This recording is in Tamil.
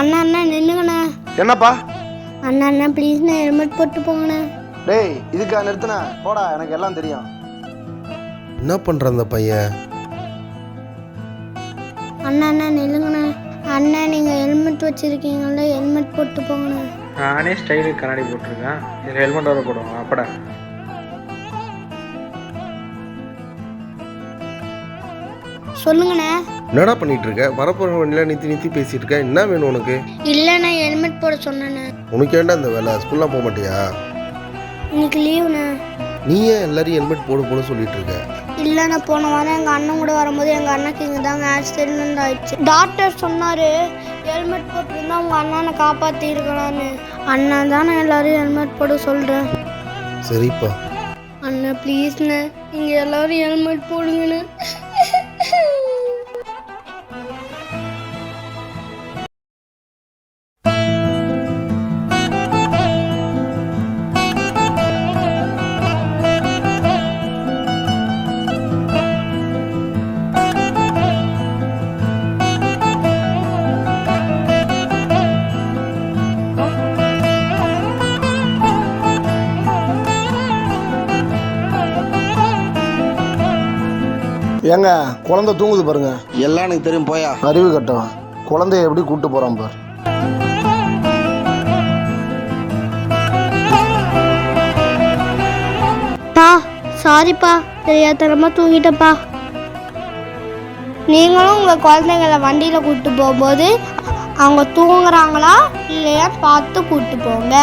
அண்ணா அண்ணா நில்லுங்கண்ணா. என்னப்பா? அண்ணா அண்ணா ப்ளீஸ்ண்ணா ஹெல்மெட் போட்டு போங்கண்ணா. டேய் இதுக்கா நிறுத்தின? போடா எனக்கு எல்லாம் தெரியும். என்ன பண்ணுற அந்த பையன் அண்ணா அண்ணா நில்லுங்கண்ணா. அண்ணா நீங்கள் ஹெல்மெட் வச்சுருக்கீங்களா ஹெல்மெட் போட்டு போங்கண்ணா. நானே ஸ்டைலுக்கு கண்ணாடி போட்டிருக்கேன். இதில் ஹெல்மெட் வர போடுவாங்க. அப்படா சொல்லுங்கண்ணா. என்னடா பண்ணிட்டு இருக்க வரப்போற வண்டியில் நித்தி நித்தி பேசிட்டு இருக்க என்ன வேணும் உனக்கு? இல்லைண்ணா ஹெல்மெட் போட சொன்னேண்ணே. உனக்கு ஏன்டா இந்த வேலை? ஸ்கூல்லாம் போக மாட்டியா? இன்னைக்கு லீவுண்ணா. நீ ஏன் எல்லாரையும் ஹெல்மெட் போடு போட சொல்லிட்டு இருக்க இல்லைண்ணா போன வாரம் எங்கள் அண்ணன் கூட வரும்போது எங்கள் அண்ணனுக்கு இங்கே தாங்க ஆக்சிடென்ட் ஆயிடுச்சு டாக்டர் சொன்னார் ஹெல்மெட் போட்டிருந்தா உங்கள் அண்ணனை காப்பாற்றிருக்கலான்னு அண்ணன் தானே எல்லாரும் ஹெல்மெட் போட சொல்கிறேன் சரிப்பா. அண்ணா ப்ளீஸ்ண்ணே இங்கே எல்லாரும் ஹெல்மெட் போடுங்கண்ணே. ஏங்க குழந்தை தூங்குது பாருங்க. எல்லாம் எனக்கு தெரியும் போயா. அறிவு கட்டவன் குழந்தைய எப்படி கூட்டு போறான் பார். பா சாரிப்பா தெரியாதனமாக தூங்கிட்டப்பா நீங்களும் உங்கள் குழந்தைங்கள வண்டியில் கூப்பிட்டு போகும்போது அவங்க தூங்குறாங்களா இல்லையா பார்த்து கூப்பிட்டு போங்க.